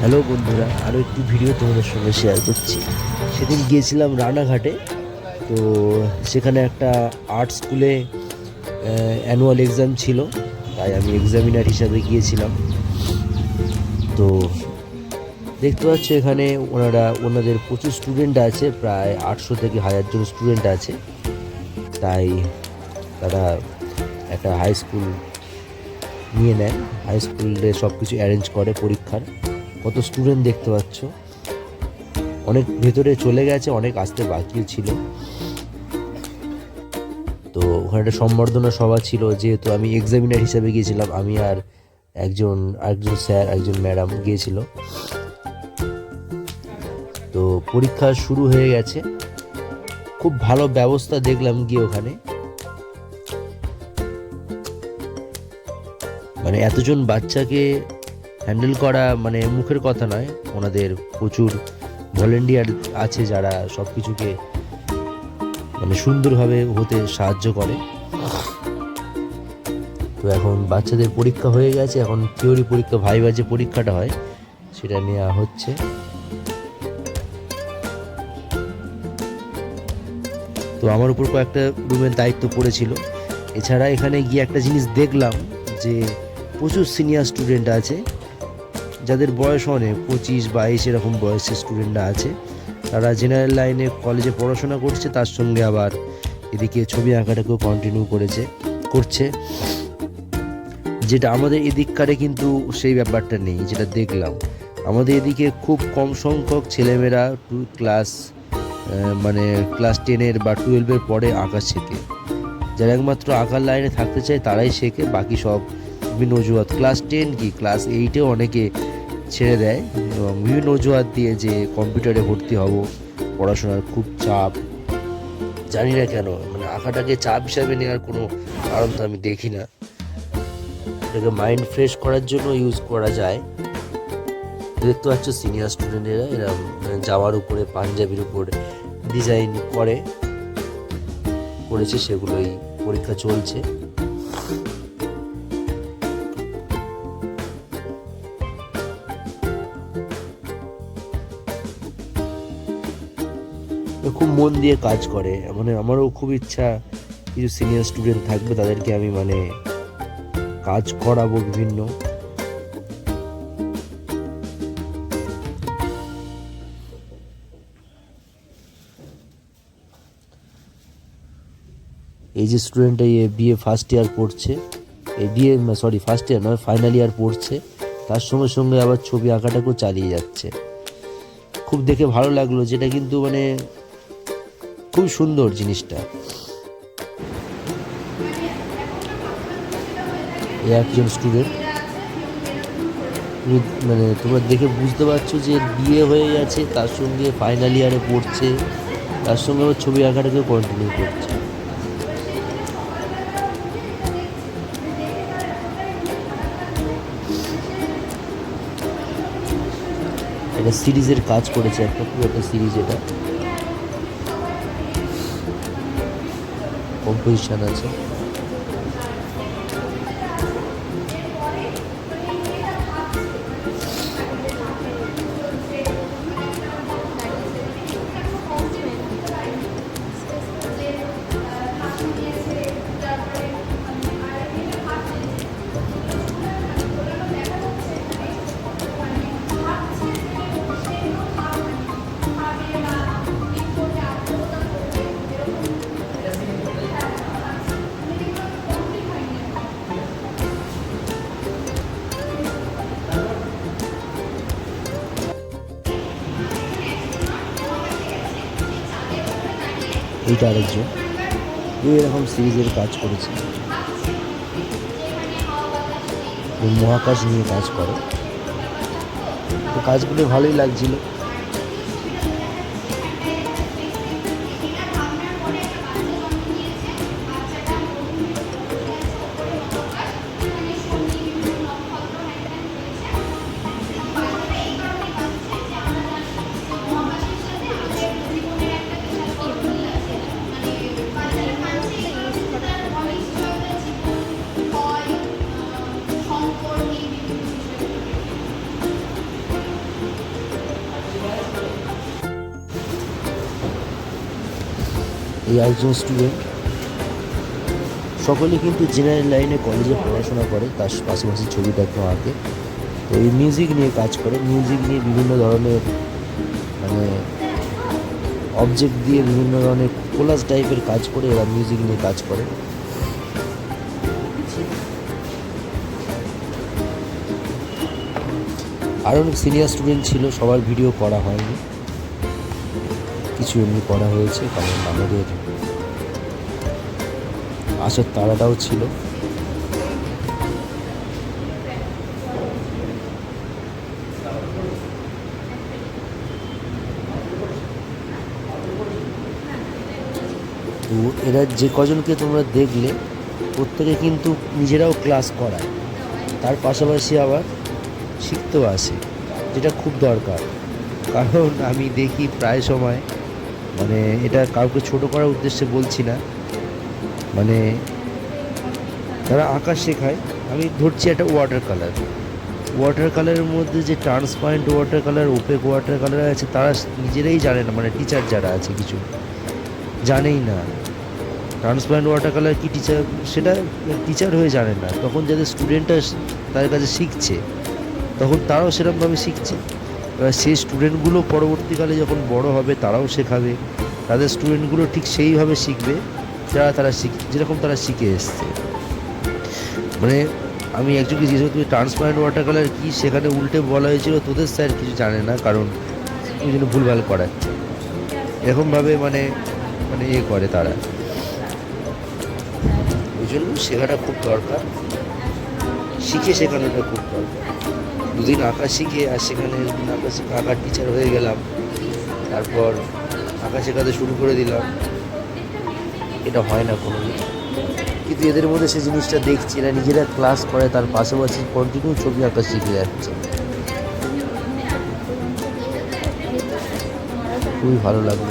Hello বন্ধুরা আরও একটি ভিডিও তোমাদের সঙ্গে শেয়ার করছি। সেদিন গিয়েছিলাম রানাঘাটে, তো সেখানে একটা আর্ট স্কুলে অ্যানুয়াল এক্সাম ছিল, তাই আমি এক্সামিনার হিসাবে গিয়েছিলাম। তো দেখতে পাচ্ছ এখানে ওনারা, ওনাদের প্রচুর স্টুডেন্ট আছে, প্রায় আটশো থেকে হাজার জন স্টুডেন্ট আছে। তাই তারা একটা হাই স্কুল নিয়ে নেয়। হাই স্কুলে সব কিছু অ্যারেঞ্জ করে পরীক্ষার। কত স্টুডেন্ট দেখতে পাচ্ছ। অনেক ভেতরে চলে গেছে, অনেক আসতে বাকিও ছিল। তো ওখানে একটা সম্বর্ধনা সভা ছিল যেহেতু আমি এক্সামিনার হিসাবে গিয়েছিলাম। আমি আর একজন একজন স্যার একজন ম্যাডাম গিয়েছিল। তো পরীক্ষা শুরু হয়ে গেছে। খুব ভালো ব্যবস্থা দেখলাম গিয়ে ওখানে। মানে এতজন বাচ্চাকে হ্যান্ডেল করা মানে মুখের কথা নয়, ওনাদের প্রচুর ভলেন্টিয়ার আছে যারা সব কিছুকে মানে সুন্দরভাবে হতে সাহায্য করে। তো এখন বাচ্চাদের পরীক্ষা হয়ে গেছে, এখন থিওরি পরীক্ষা ভাইবা যে পরীক্ষাটা হয়, সেটা নেওয়া হচ্ছে। তো আমার উপর কয়েকটা রুমের দায়িত্ব পড়েছিল। এছাড়া এখানে গিয়ে একটা জিনিস দেখলাম যে প্রচুর সিনিয়র স্টুডেন্ট আছে যাদের বয়স অনেক, পঁচিশ, বাইশ এরকম বয়সের স্টুডেন্টরা আছে, তারা জেনারেল লাইনে কলেজে পড়াশোনা করছে, তার সঙ্গে আবার এদিকে ছবি আঁকাটাকেও কন্টিনিউ করেছে, করছে। যেটা আমাদের এদিককারে কিন্তু সেই ব্যাপারটা নেই, যেটা দেখলাম। আমাদের এদিকে খুব কম সংখ্যক ছেলেমেয়েরা টু ক্লাস মানে ক্লাস টেনের বা টুয়েলভের পরে আঁকা শেখে। যারা একমাত্র আঁকার লাইনে থাকতে চায়, তারাই শেখে, বাকি সব বিভিন্ন অজুহাত ক্লাস টেন কি? ক্লাস এইটেও অনেকে ছেড়ে দেয় এবং বিভিন্ন অজুহাত দিয়ে যে কম্পিউটারে ভর্তি হব, পড়াশোনার খুব চাপ, জানি না কেন মানে আঁকাটাকে চাপ হিসাবে নেওয়ার কোনো কারণ তো আমি দেখি না। এটাকে মাইন্ড ফ্রেশ করার জন্য ইউজ করা যায়। দেখতে পাচ্ছ সিনিয়র স্টুডেন্টেরা এরা মানে জামার উপরে, পাঞ্জাবির উপরে ডিজাইন করে, করেছে সেগুলোই, পরীক্ষা চলছে। মন দিয়ে কাজ করে। মানে আমারও খুব ইচ্ছা কিছু সিনিয়র স্টুডেন্ট থাকবে, তাদেরকে আমি মানে কাজ করাবো বিভিন্ন। এই যে স্টুডেন্ট এই বিএ ফার্স্ট ইয়ার পড়ছে, এই বিএ সরি ফার্স্ট ইয়ার নয় ফাইনাল ইয়ার পড়ছে, তার সঙ্গে সঙ্গে আবার ছবি আঁকাটাকেও চালিয়ে যাচ্ছে। খুব দেখে ভালো লাগল, যেটা কিন্তু মানে খুব সুন্দর জিনিসটা। একজন স্টুডেন্ট মানে তোমরা দেখে বুঝতে পারছ যে বিয়ে হয়ে গেছে, তার সঙ্গে ফাইনাল ইয়ারে পড়ছে, তার সঙ্গে আবার ছবি আঁকাটাকেও কন্টিনিউ করছে। একটা সিরিজের কাজ করেছে একটা পুরো একটা সিরিজ এটা। কম্পোজিশন আছে। এইটা আরেকজন। এরকম সিরিজের কাজ করেছে। মহাকাশ নিয়ে কাজ করে। তো কাজগুলো ভালোই লাগছিল। এই একজন স্টুডেন্ট সকলে কিন্তু জেনারেল লাইনে কলেজে পড়াশোনা করে, তার পাশাপাশি ছবিটাকেও আঁকে। তো এই মিউজিক নিয়ে কাজ করে মিউজিক নিয়ে বিভিন্ন ধরনের মানে অবজেক্ট দিয়ে বিভিন্ন ধরনের কোলাস টাইপের কাজ করে এরা মিউজিক নিয়ে কাজ করে। আরও অনেক সিনিয়র স্টুডেন্ট ছিল, সবার ভিডিও করা হয়নি। কিছু এমনি করা হয়েছে, কারণ আমাদের আসার তাড়াটাও ছিল। তো এরা যে কজনকে তোমরা দেখলে, প্রত্যেকে কিন্তু নিজেরাও ক্লাস করায়। তার পাশাপাশি আবার শিখতেও আসে, যেটা খুব দরকার। কারণ আমি দেখি প্রায় সময় মানে এটা কাউকে ছোট করার উদ্দেশ্যে বলছি না। মানে তারা আঁকা শেখায়। আমি ধরছি একটা ওয়াটার কালার ওয়াটার কালারের মধ্যে যে transparent water colour opaque water colour আছে, তারা নিজেরাই জানে না মানে টিচার যারা আছে কিছু। জানেই না। ট্রান্সপারেন্ট ওয়াটার কালার কী টিচার সেটা টিচার হয়ে জানে না। তখন যাদের স্টুডেন্টরা তাদের কাছে শিখছে, তখন তারাও সেরকমভাবে শিখছে। এবার সেই স্টুডেন্টগুলো পরবর্তীকালে যখন বড় হবে, তারাও শেখাবে। তাদের স্টুডেন্টগুলো ঠিক সেইভাবে শিখবে যারা তারা শিখ, যেরকম তারা শিখে এসছে। মানে আমি একজনকে জিজ্ঞেস তুমি ট্রান্সপারেন্ট ওয়াটার কালার কী? সেখানে উল্টে বলা হয়েছিল, তোদের স্যার কিছু জানে না, কারণ ওই জন্য ভুলভাল করাচ্ছে। এরকমভাবে মানে মানে ইয়ে করে তারা। ওই জন্য শেখাটা খুব দরকার। শিখে শেখানোটা খুব দরকার। দুদিন আঁকা শিখে আর সেখানে আঁকা আঁকার টিচার হয়ে গেলাম। তারপর আঁকা শেখাতে শুরু করে দিলাম। এটা হয় না কোনো কিন্তু এদের মধ্যে সে জিনিসটা দেখছি, এরা নিজেরা ক্লাস করে, তার পাশাপাশি কন্টিনিউ ছবি আঁকা শিখে যাচ্ছে। খুবই ভালো লাগল।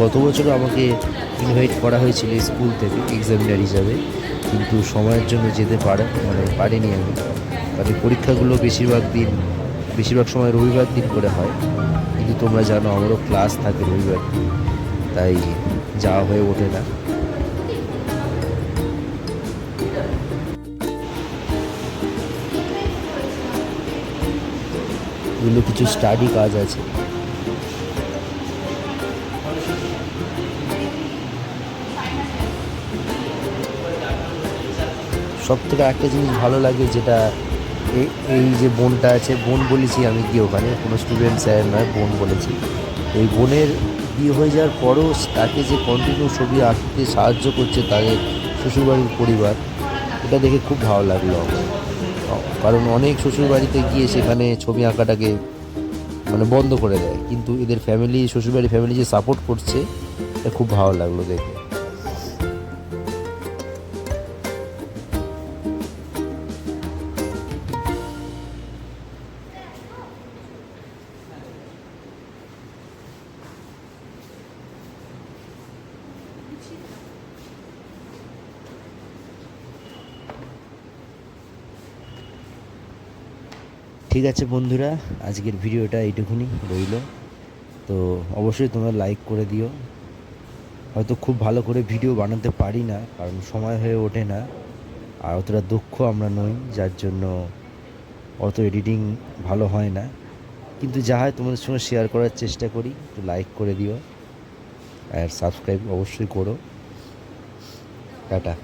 গত বছরও আমাকে ইনভাইট করা হয়েছিল স্কুল থেকে এক্সামিনার হিসাবে। কিন্তু সময়ের জন্য যেতে পারে মানে পারিনি আমি। কারণ পরীক্ষাগুলো বেশিরভাগ দিন, বেশিরভাগ সময় রবিবার দিন করে হয়। কিন্তু তোমরা জানো আমারও ক্লাস থাকে রবিবার দিন, তাই যাওয়া হয়ে ওঠে না। এগুলো কিছু স্টাডি কাজ আছে। সব থেকে একটা জিনিস ভালো লাগে যেটা এই যে বোনটা আছে, বোন বলেছি আমি কি ওখানে, কোনো স্টুডেন্ট স্যার নয়, বোন বলেছি। এই বোনের বিয়ে হয়ে যাওয়ার পরও তাকে যে কন্টিনিউ ছবি আঁকতে সাহায্য করছে তাদের শ্বশুরবাড়ির পরিবার, এটা দেখে খুব ভালো লাগল আমার। কারণ অনেক শ্বশুরবাড়িতে গিয়ে সেখানে ছবি আঁকাটাকে মানে বন্ধ করে দেয়। কিন্তু এদের ফ্যামিলি শ্বশুরবাড়ির ফ্যামিলি যে সাপোর্ট করছে, এটা খুব ভালো লাগল দেখে। ঠিক আছে বন্ধুরা, আজকের ভিডিওটা এইটুকুনি রইল। তো অবশ্যই তোমরা লাইক করে দিও। হয়তো খুব ভালো করে ভিডিও বানাতে পারি না, কারণ সময় হয়ে ওঠে না। আর অতটা দক্ষ আমরা নই, যার জন্য অত এডিটিং ভালো হয় না। কিন্তু যা হয় তোমাদের সঙ্গে শেয়ার করার চেষ্টা করি, একটু লাইক করে দিও। আর সাবস্ক্রাইব অবশ্যই করো। টাটা।